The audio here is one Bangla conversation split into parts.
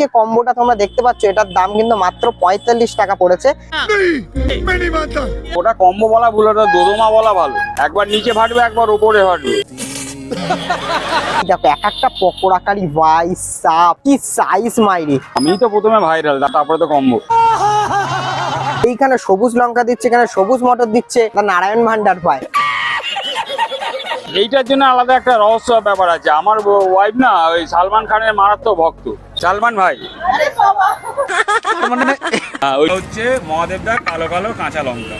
যে কম্বোটা তোমরা দেখতে পাচ্ছ এটার দাম কিন্তু মাত্র পঁয়তাল্লিশ টাকা পড়েছে। ওটা কম্বো বলা ভুল ওটা দোদমা বলা ভালো। একবার নিচে ফাটবে একবার উপরে ফাটবে। দেখো এক একটা পকোড়া কারি ভাই সাপ কি সাইজ মাইরি। আমি তো প্রথমে ভাইরাল তারপরে তো কম্বো। এইখানে সবুজ লঙ্কা দিচ্ছে এখানে সবুজ মটর দিচ্ছে না নারায়ণ ভান্ডার পায়। এইটার জন্য আলাদা একটা রহস্য ব্যাপার আছে। আমার ওয়াইফ না ওই সালমান খানের মারাত্মক ভক্ত। সালমান ভাই। ওই হচ্ছে মহাদেবদা কালো কালো কাঁচা লঙ্কা।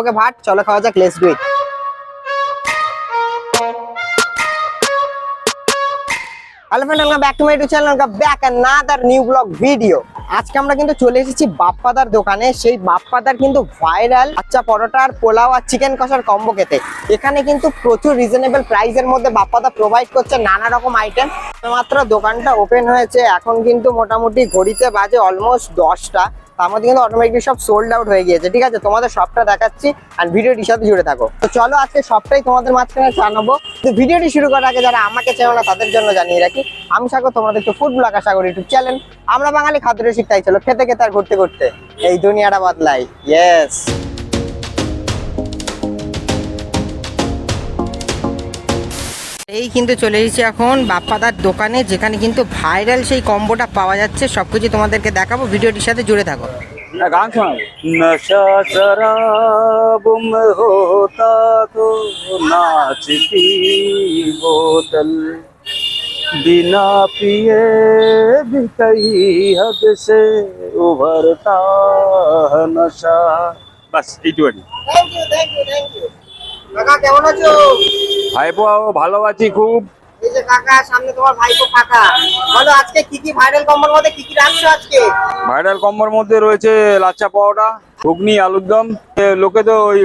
ওকে ভাট চলো খাওয়া যাক let's do it hello friend welcome back to my YouTube channel welcome back another new blog video আজকে আমরা কিন্তু চলে এসেছি বাপ্পাদার দোকানে। সেই বাপ্পাদার কিন্তু ভাইরাল আচ্ছা পরোটা আর পোলাও আর চিকেন কষার কম্বো খেতে। এখানে কিন্তু প্রচুর রিজনেবল প্রাইসের মধ্যে বাপ্পাদা প্রোভাইড করছে নানা রকম আইটেম মাত্র দোকানটা ওপেন হয়েছে। এখন কিন্তু মোটামুটি ঘড়িতে বাজে অলমোস্ট দশটা। তার মধ্যে কিন্তু অটোমেটিক সব সোল্ড আউট হয়ে গিয়েছে, ঠিক আছে? তোমাদের সবটা দেখাচ্ছি আর ভিডিওটির সাথে জুড়ে থাকো। তো চলো আজকে সবটাই তোমাদের মাঝখানে জানাব। তো ভিডিওটি শুরু করার আগে যারা আমাকে চেনো না, তাদের জন্য জানিয়ে রাখি, আমি সাগর তোমাদের একটু ফুড ব্লগ আশা করি ইউটিউব চ্যানেল আমরা বাঙালি খাদ্য তাই চলো, খেতে খেতে আর ঘুরতে ঘুরতে। এই দুনিয়াটা বদলাই ইয়েস এই কিন্তু চলে এসেছি এখন বাপ্পাদার দোকানে যেখানে কিন্তু ভাইরাল সেই কম্বোটা পাওয়া যাচ্ছে সবকিছু তোমাদেরকে দেখাবো ভিডিওটির সাথে জুড়ে থাকো না, গান শোনাবো নশা শরাব में होता तो नाचती बोतल बिना पिए भी कहीं हद से उभरता है नशा বাস এইটুখানি thank you thank you thank you কাকা কেমন আছো? ভাইপো ভালো আছি খুব। এই যে কাকা সামনে তোমার ভাইপো কাকা বলো আজকে কি কি ভাইরাল কম্বোর মধ্যে কি কি রাখছো আজকে? ভাইরাল কম্বোর মধ্যে রয়েছে লাচ্চা পাওয়াটা ঘুগনি আলুর দম লোকে তো ওই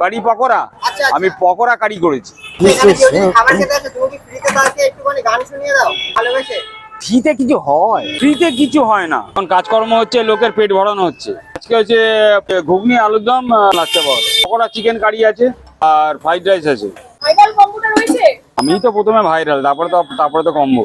কারি পকোড়া। আচ্ছা, আমি পকোড়া কারি করেছি। এখানে কেউ যদি খাবার খেতে আসে তুমি কি ফ্রিতে তাকে একটুখানি গান শুনিয়ে দাও? ভালোবেসে? ফ্রিতে কিছু হয়। ফ্রিতে কিছু হয় না। এখন কাজকর্ম হচ্ছে লোকের পেট ভরানো হচ্ছে। আজকে হচ্ছে ঘুগনি আলুর দম লাচ্চা পাওয়া পকোড়া চিকেন কারি আছে। আর ফ্রাইড রাইস আছে। আমি তো প্রথমে ভাইরাল তারপরে তো তারপরে তো কম্বো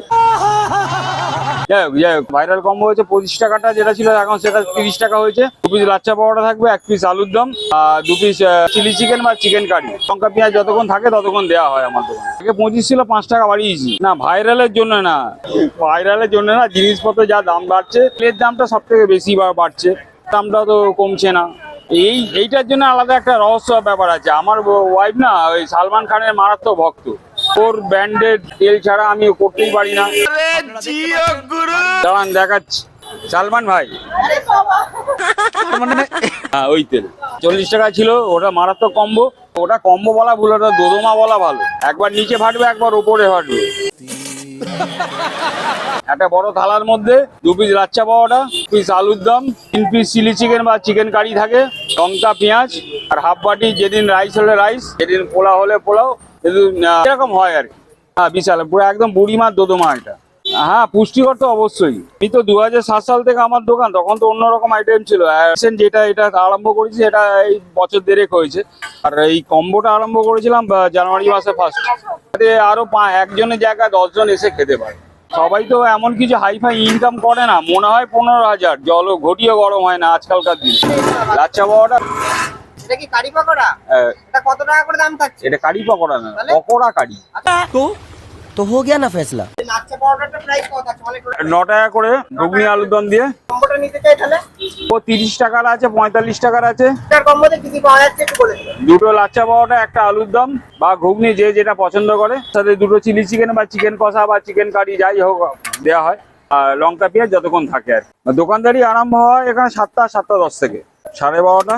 যাই হোক যাই হোক ভাইরাল কম্বো হয়েছে পঁচিশ টাকাটা যেটা ছিল এখন সেটা তিরিশ টাকা হয়েছে। দু পিস লাচ্চা পাওয়াটা থাকবে এক পিস আলুর দম আর দু পিস চিলি চিকেন বা চিকেন কারি লঙ্কা পেঁয়াজ যতক্ষণ থাকে ততক্ষণ দেওয়া হয় আমার দোকানে। আগে পঁচিশ ছিল পাঁচ টাকা বাড়িয়েছি। না ভাইরালের জন্য না। ভাইরালের জন্য না জিনিসপত্র যা দাম বাড়ছে তেলের দামটা সব থেকে বেশি বাড়ছে। দামটা তো কমছে না। এই এইটার জন্য আলাদা একটা রহস্য ব্যাপার আছে। আমার ওয়াইফ না ওই সালমান খানের মারাত্মক ভক্ত। ওর ব্র্যান্ডেড তেল ছাড়া আমি করতেই পারি না। দাঁড়ান দেখাচ্ছি। সালমান ভাই। হ্যাঁ ওই তেল। চল্লিশ টাকা ছিল ওটা মারাত্মক কম্বো ওটা কম্বো বলা ভুল ওটা দোদমা বলা ভালো। একবার নিচে ফাটবে একবার উপরে ফাটবে। একটা বড় থালার মধ্যে দু পিস লাচ্চা পাওয়াটা পিস আলুর দম, তিন পিস চিলি চিকেন বা চিকেন কারি থাকে, লঙ্কা, পেঁয়াজ, আর হাফ বাটি যেদিন রাইস হলে রাইস যেদিন পোলা হলে পোলাও এরকম হয় আর কি। হ্যাঁ বিশাল, পুরো একদম বুড়ি বুড়িমার দোদমা এটা। হ্যাঁ পুষ্টিকর তো অবশ্যই। আমি তো দু সাল থেকে আমার দোকান তখন তো অন্যরকম আইটেম ছিল। যেটা এটা আরম্ভ করেছি এটা এই বছর দেড়েক হয়েছে। আর এই কম্বোটা আরম্ভ করেছিলাম জানুয়ারি মাসে ফার্স্ট আরও একজনের জায়গায় দশজন এসে খেতে পারে। সবাই তো এমন কিছু হাইফাই ইনকাম করে না মনে হয় পনেরো হাজার। জল ঘটিও গরম হয় না আজকালকার দিনে। লাচ্ছা পাওয়াটা এটা কি কারি পকোড়া? হ্যাঁ। এটা কত টাকা করে দাম থাকছে? এটা কারি পকোড়া না পকোড়া কারি। আচ্ছা। তো তো হো গিয়া না ফেসলা? ন টাকা করে ঘুগনি আলুর দম দিয়ে। ও তিরিশ টাকার আছে পঁয়তাল্লিশ টাকার আছে। দুটো লাচ্চা পাওয়াটা একটা আলুর দম বা ঘুগনি যে যেটা পছন্দ করে। সাথে দুটো চিলি চিকেন বা চিকেন কষা বা চিকেন কারি যাই হোক দেওয়া হয়। আর লঙ্কা পেঁয়াজ যতক্ষণ থাকে আর। দোকানদারি আরম্ভ হয় এখানে সাতটা সাতটা দশ থেকে। সাড়ে বারোটা।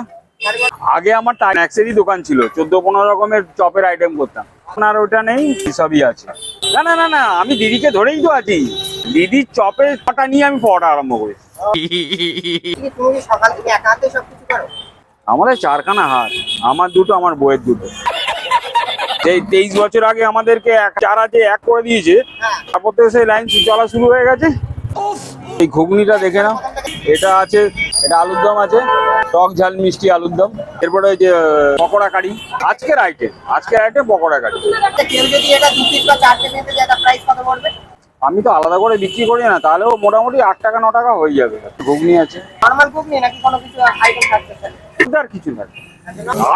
আগে আমার টাইম্যাক্সেরই দোকান ছিল। চোদ্দ পনেরো রকমের চপের আইটেম করতাম। আর ওটা নেই? সবই আছে। না না না না আমি দিদিকে ধরেই তো আছি। দিদির চপের ছটা নিয়ে আমি পড়া আরম্ভ করেছি। কি তুমি কি সকাল থেকে একা হাতে সব কিছু করো? আমাদের চারখানা হাট আমার দুটো আমার বইয়ের দুটো। এই তেইশ বছর আগে আমাদেরকে এক চার আছে এক করে দিয়েছে। হ্যাঁ। তারপর থেকে সেই লাইন চলা শুরু হয়ে গেছে। এই ঘুগনিটা দেখে নাও। এটা আছে এটা আলুর দম আছে টক ঝাল মিষ্টি আলুর দম। এরপরে ওই যে পকোড়া কারি আজকের আইটেম আজকের আইটেম পকোড়া কারি। কেউ যদি এটা দু পিস বা চার পিস নিতে যায় তার প্রাইস কত পড়বে? আমি তো আলাদা করে বিক্রি করি না তাহলেও মোটামুটি আট টাকা ন টাকা হয়ে যাবে। ঘুগনি আছে। নর্মাল ঘুগনি নাকি কোনো কিছু আইটেম থাকছে স্যার আর কিছু থাকে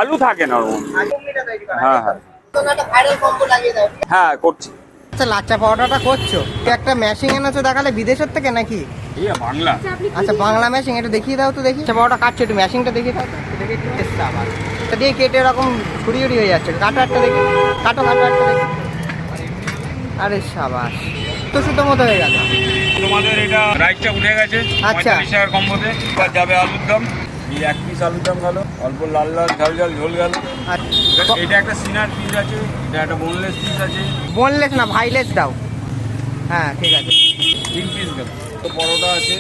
আলু থাকে না হ্যাঁ হ্যাঁ। হ্যাঁ করছি। আচ্ছা লাচ্চা পাউডারটা করছ? একটা মেশিন এনেছো দেখালে বিদেশের থেকে নাকি? বাংলা। আচ্ছা বাংলা মেশিন এটা দেখিয়ে দাও তো দেখি। আচ্ছা পাউডার কাটছো একটু মেশিনটা দেখিয়ে দাও তো। দেখে আবার। এটা দিয়ে কেটে এরকম ছুরি ছুরি হয়ে যাচ্ছে। কাটো একটা দেখি। কাটো কাটো একটা দেখি। আরে সাবাস। তো সুতো মতো হয়ে গেল। তোমাদের এটা রাইসটা উঠে গেছে। আচ্ছা। পঁয়তাল্লিশ টাকার কম্বোতে। যাবে আলুর দম। এক পিস আলুর দম গেল। অল্প লাল লাল ঝাল ঝাল ঝোল গেল। আচ্ছা। এটা একটা সিনার পিস আছে এটা একটা বোনলেস পিস আছে। বোনলেস না ভাইলেস দাও। হ্যাঁ ঠিক আছে। তিন পিস গেল তো পরোটা আছে।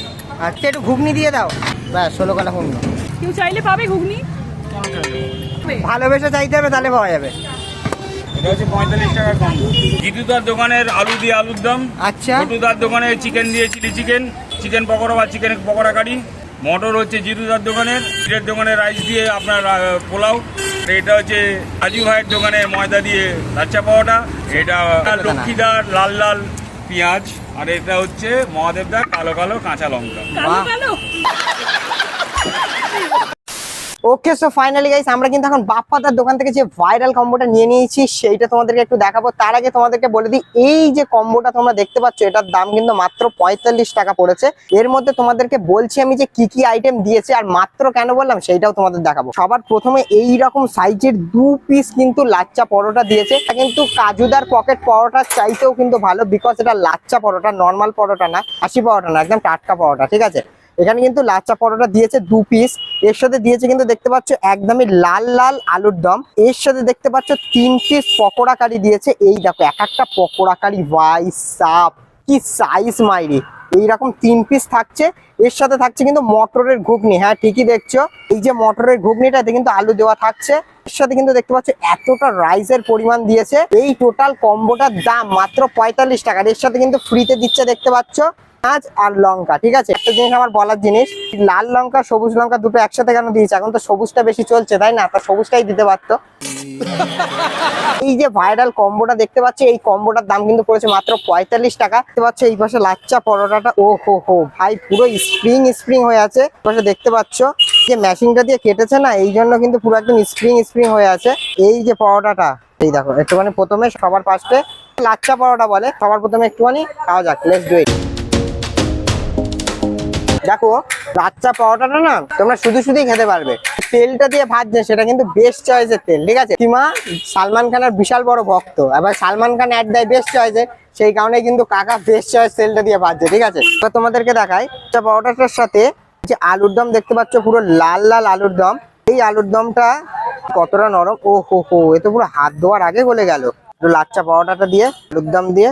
আচ্ছা একটু ঘুগনি দিয়ে দাও। ব্যাস ষোলো কালা ঘুগনি কেউ চাইলে পাবে ঘুগনি? ভালোবেসে চাইতে হবে তাহলে পাওয়া যাবে। এটা হচ্ছে পঁয়তাল্লিশ টাকার কম্বো জিতুদার দোকানের আলু দিয়ে আলুর দম। আচ্ছা। ছোটুদার দোকানে চিকেন দিয়ে চিলি চিকেন চিকেন পকোড়া বা চিকেন পকোড়া কারি। মটর হচ্ছে জিতুদার দোকানের। জিরের দোকানে রাইস দিয়ে আপনার পোলাও। এটা হচ্ছে রাজু ভাইয়ের দোকানে ময়দা দিয়ে লাচ্চা পাওয়াটা। এটা লক্ষ্মীদার লাল লাল পেঁয়াজ আর এটা হচ্ছে মহাদেবদার কালো কালো কাঁচা লঙ্কা। ওকে সো ফাইনালি গাইস আমরা কিন্তু এখন বাপ্পাদার দোকান থেকে যে ভাইরাল কম্বোটা নিয়ে নিয়েছি, সেইটা তোমাদেরকে একটু দেখাবো। তার আগে তোমাদেরকে বলে দিই, এই যে কম্বোটা তোমরা দেখতে পাচ্ছ, এটার দাম কিন্তু মাত্র পঁয়তাল্লিশ টাকা পড়েছে। এর মধ্যে তোমাদেরকে বলছি আমি যে কি কি আইটেম দিয়েছে আর মাত্র কেন বললাম, সেইটাও তোমাদের দেখাবো। সবার প্রথমে এই রকম সাইজের দু পিস কিন্তু লাচ্চা পরোটা দিয়েছে। কিন্তু কাজুদার পকেট পরোটার চাইতেও কিন্তু ভালো বিকজ এটা লাচ্চা পরোটা নর্মাল পরোটা না আশি পরোটা না, একদম টাটকা পরোটা, ঠিক আছে? এখানে কিন্তু লাচ্চা পরোটা দিয়েছে দু পিস এর সাথে দিয়েছে কিন্তু দেখতে পাচ্ছ একদমই লাল লাল আলুর দম। এর সাথে দেখতে পাচ্ছ তিন পিস পকোড়া কারি দিয়েছে। এই দেখো, এক একটা পকোড়া কারি, ভাই সাপ কি সাইজ মাইরি। এইরকম তিন পিস থাকছে। এর সাথে থাকছে কিন্তু মটরের ঘুগনি। হ্যাঁ ঠিকই দেখছ। এই যে মটরের ঘুগনিটাতে কিন্তু আলু দেওয়া থাকছে। এর সাথে কিন্তু দেখতে পাচ্ছ এতটা রাইসের পরিমাণ দিয়েছে। এই টোটাল কম্বোটার দাম মাত্র পঁয়তাল্লিশ টাকা। এর সাথে কিন্তু ফ্রিতে দিচ্ছে দেখতে পাচ্ছ। পেঁয়াজ আর লঙ্কা, ঠিক আছে? একটা জিনিস আমার বলার জিনিস, লাল লঙ্কা, সবুজ লঙ্কা দুটো একসাথে কেন দিয়েছে? এখন তো সবুজটা বেশি চলছে, তাই না? তা সবুজটাই দিতে পারতো। এই যে ভাইরাল কম্বোটা দেখতে পাচ্ছি, এই কম্বোটার দাম কিন্তু পড়েছে মাত্র পঁয়তাল্লিশ টাকা। দেখতে পাচ্ছ এই পাশে লাচ্চা পরোটাটা, ও হো হো, ভাই, পুরো স্প্রিং স্প্রিং হয়ে আছে। পাশে দেখতে পাচ্ছ যে মেশিনটা দিয়ে কেটেছে না, এই জন্য কিন্তু পুরো একদম স্প্রিং স্প্রিং হয়ে আছে। এই যে পরোটাটা, এই দেখো, একটুখানি প্রথমে সবার ফার্স্টে লাচ্চা পরোটা বলে, সবার প্রথমে একটুখানি, খাওয়া যাক লেটস ডু ইট দেখো লাচ্চা পাওয়াটাটা না, তোমরা শুধু শুধুই খেতে পারবে। তেলটা দিয়ে ভাজছে সেটা কিন্তু বেস্ট চয়েসের তেল, ঠিক আছে? কিমা, সালমান খানের বিশাল বড় ভক্ত। এবার সালমান খান অ্যাড দেয় বেস্ট চয়েসের সেই কারণে কিন্তু কাকা বেস্ট চয়েস তেলটা দিয়ে ভাজছে ঠিক আছে? তো তোমাদেরকে দেখাই পাওয়াটাটার সাথে যে আলুর দম দেখতে পাচ্ছ, পুরো লাল লাল আলুর দম। এই আলুর দমটা কতটা নরম, ও হো হো, এ তো পুরো হাত ধোয়ার আগে গলে গেল। একটু লাচ্চা পাওয়াটাটা দিয়ে, আলুর দম দিয়ে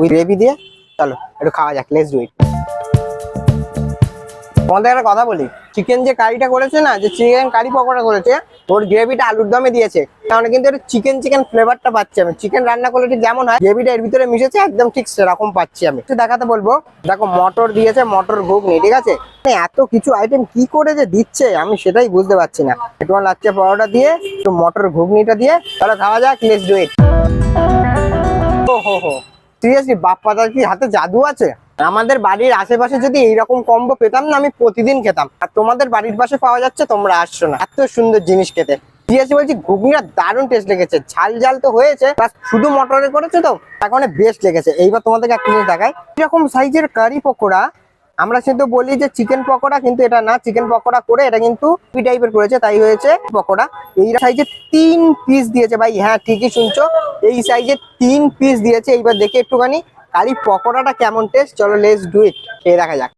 ওই গ্রেভি দিয়ে, চলো, একটু খাওয়া যাক লেটস ডু ইট তোমাদের একটা কথা বলি চিকেন যে কারিটা করেছে না, যে চিকেন কারি পকোড়া করেছে, ওর গ্রেভিটা আলুর দমে দিয়েছে কারণ কিন্তু এটা চিকেন চিকেন ফ্লেভারটা পাচ্ছি আমি। চিকেন রান্না করলে ঠিক যেমন হয় গ্রেভিটা এর ভিতরে মিশেছে, একদম ঠিক সেরকম পাচ্ছি আমি। একটু দেখাতে বলব, দেখো মটর দিয়েছে, মটর ঘুগনি, ঠিক আছে? মানে এত কিছু আইটেম কি করে যে দিচ্ছে, আমি সেটাই বুঝতে পারছি না। একটু লাচ্চা পরোটা দিয়ে, একটু মটর ঘুগনিটা দিয়ে, তাহলে খাওয়া যাক লেটস ডু ইট ও হো হো সিরিয়াসলি বাপ্পাদার কি হাতে জাদু আছে? আমাদের বাড়ির আশেপাশে যদি এইরকম কম্বো পেতাম না, আমি প্রতিদিন খেতাম। আর তোমাদের বাড়ির পাশে পাওয়া যাচ্ছে, তোমরা আসছো না। এত সুন্দর জিনিস খেতে। সিরিয়াসলি বলছি ঘুগনিটা দারুণ টেস্ট লেগেছে। ঝাল ঝাল তো হয়েছে শুধু মটরে করেছে তো এখন বেস্ট লেগেছে। এইবার তোমাদেরকে একটা জিনিস দেখাই। এরকম সাইজের কারি পকোড়া, আমরা কিন্তু বলি যে চিকেন পকোড়া, কিন্তু এটা না। চিকেন পকোড়া করে এটা কিন্তু টাইপের করেছে, তাই হয়েছে পকোড়া। এই সাইজের তিন পিস দিয়েছে ভাই। হ্যাঁ ঠিকই শুনছো। এই সাইজের তিন পিস দিয়েছে। এইবার দেখে একটুখানি কারি পকোড়াটা কেমন টেস্ট চলো লেস ডু ইট খেয়ে দেখা যাক।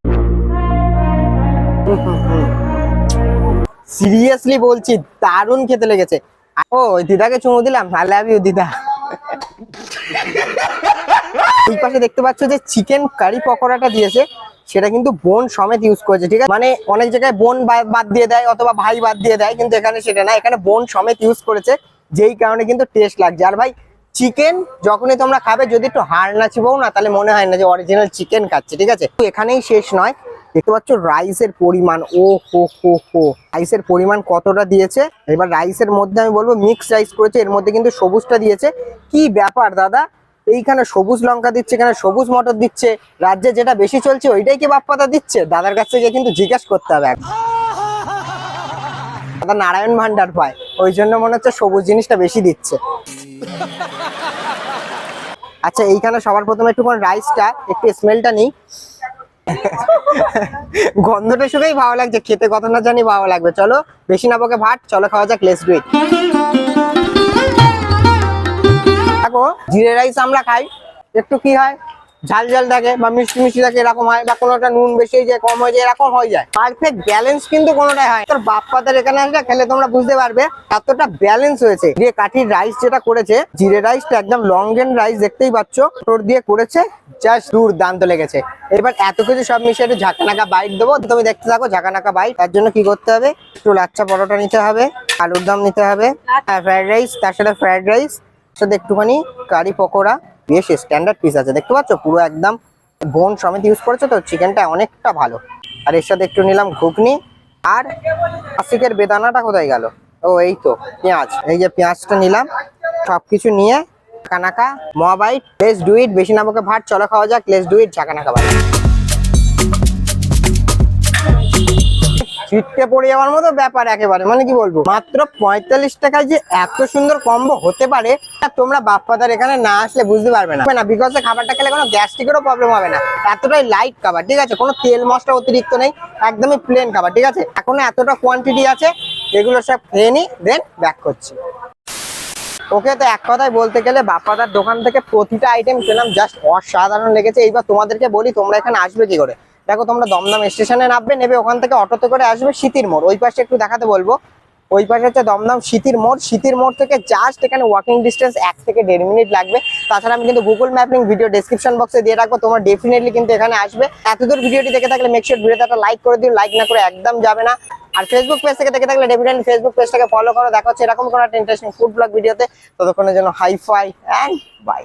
সিরিয়াসলি বলছি, দারুণ খেতে লেগেছে। ও দিদাকে চুমু দিলাম? আই লাভ ইউ দিদা। এই পাশে দেখতে পাচ্ছ যে চিকেন কারি পকোড়াটা দিয়েছে, সেটা কিন্তু বোন সমেত ইউজ করেছে, ঠিক আছে? মানে অনেক জায়গায় বোন বাদ দিয়ে দেয়, অথবা ভাই বাদ দিয়ে দেয়, কিন্তু এখানে সেটা না, এখানে বোন সমেত ইউজ করেছে, যেই কারণে কিন্তু টেস্ট লাগছে। আর ভাই চিকেন যখনই তোমরা খাবে, যদি একটু হাড় না চিবাও না, তাহলে মনে হয় না যে অরিজিনাল চিকেন খাচ্ছে, ঠিক আছে? এখানেই শেষ নয়। দেখতে পাচ্ছ রাইসের পরিমাণ, ও হো হো হো। রাইসের পরিমাণ কতটা দিয়েছে? এবার রাইসের মধ্যে আমি বলব মিক্স রাইস করেছে, এর মধ্যে কিন্তু সবুজটা দিয়েছে। কি ব্যাপার দাদা? এইখানে সবুজ লঙ্কা দিচ্ছে, এখানে সবুজ মটর দিচ্ছে। রাজ্যে যেটা বেশি চলছে, ওইটাই কি বাপ্পাদা দিচ্ছে? দাদার কাছ থেকে কিন্তু জিজ্ঞেস করতে হবে। দাদা নারায়ণ ভান্ডার পায়, ওই জন্য মনে হচ্ছে সবুজ জিনিসটা বেশি দিচ্ছে। আচ্ছা এইখানে সবার প্রথমে একটু রাইসটা একটু স্মেলটা নেই। গন্ধটা শুধুই ভালো লাগছে, খেতে কত না জানি ভালো লাগবে। চলো, বেশি না বকে ভাত, চলো খাওয়া যাক লেস ডুইট দেখো, জিরে রাইস আমরা খাই, একটু কি হয়? ঝাল ঝাল থাকে বা মিষ্টি মিষ্টি থাকে এরকম হয় বা কোনোটা নুন বেশি যায় কম হয়ে যায় এরকম হয়ে যায়। পারফেক্ট ব্যালেন্স কিন্তু কোনোটাই হয় তোর বাপ্পাদের এখানে আসলে খেলে তোমরা বুঝতে পারবে এতটা ব্যালেন্স হয়েছে। দিয়ে কাঠির রাইস যেটা করেছে, জিরে রাইসটা একদম লং এন্ড রাইস দেখতেই পাচ্ছ তোর দিয়ে করেছে জাস্ট দুর্দান্ত লেগেছে। এবার এত কিছু সব মিশিয়ে একটু ঝাঁকানাকা বাইট দেবো। তুমি দেখতে থাকো ঝাঁকানাকা বাইট তার জন্য কি করতে হবে? একটু লাচ্চা পরোটা নিতে হবে, আলুর দম নিতে হবে ফ্রাইড রাইস তার সাথে ফ্রাইড রাইস সাথে একটুখানি কারি পকোড়া। বেশ স্ট্যান্ডার্ড পিস আছে। দেখতে পাচ্ছ? পুরো একদম বোন সমেত ইউজ করেছে তো চিকেনটা অনেকটা ভালো। আর এর সাথে একটু নিলাম ঘুগনি। আর আশিকের বেদানাটা কোথায় গেল? ও, এই তো, পেঁয়াজ। এই যে পেঁয়াজটা নিলাম। সব কিছু নিয়ে কানাকা মোয়াবাইট লেস ডু ইট বেশি নামকে ভাত, চলো খাওয়া যাক লেস ডুইট ঝাঁকানাকা বাইট ছিটকে পড়ে যাওয়ার মতো ব্যাপার একেবারে। মানে কি বলব? মাত্র পঁয়তাল্লিশ টাকায় যে এত সুন্দর কম্বো হতে পারে তোমরা বাপ্পাদার এখানে না আসলে বুঝতে পারবে না। না বিকজ খাবারটা খেলে কোনো গ্যাস্ট্রিকেরও প্রবলেম হবে না। এতটাই লাইট খাবার, ঠিক আছে? কোনো তেল মশলা অতিরিক্ত নেই, একদমই প্লেন খাবার, ঠিক আছে? এখনও এতটা কোয়ান্টিটি আছে, এগুলো সব খেয়ে দেন ব্যাক করছি। ওকে তো এক কথায় বলতে গেলে বাপ্পাদার দোকান থেকে প্রতিটা আইটেম পেলাম জাস্ট অসাধারণ লেগেছে। এইবার তোমাদেরকে বলি, তোমরা এখানে আসবে কি করে? দেখো তোমরা দমদম স্টেশনে নামবে, নেবে, ওখান থেকে অটোতে করে আসবে শীতির মোড়। ওই পাশে একটু দেখাতে বলব। ওই পাশে হচ্ছে দমদম শীতির মোড়। শীতির মোড় থেকে জাস্ট এখানে ওয়াকিং ডিস্টেন্স এক থেকে দেড় মিনিট লাগবে। তাছাড়া আমি কিন্তু গুগল ম্যাপিং ভিডিও ডেসক্রিপশন বক্সে দিয়ে রাখব। তোমরা ডেফিনেটলি কিন্তু এখানে আসবে। এতদূর ভিডিওটি দেখে থাকলে মেকশিওর ভিডিওতে একটা লাইক করে দিও। লাইক না করে একদম যাবে না। আর ফেসবুক পেজ থেকে দেখে থাকলে ডেফিনেটলি ফেসবুক পেজটাকে ফলো করো। দেখা হচ্ছে এরকম কোনো একটা ইন্টারেস্টিং ফুড ব্লগ ভিডিওতে ততক্ষণের জন্য হাই ফাই অ্যান্ড বাই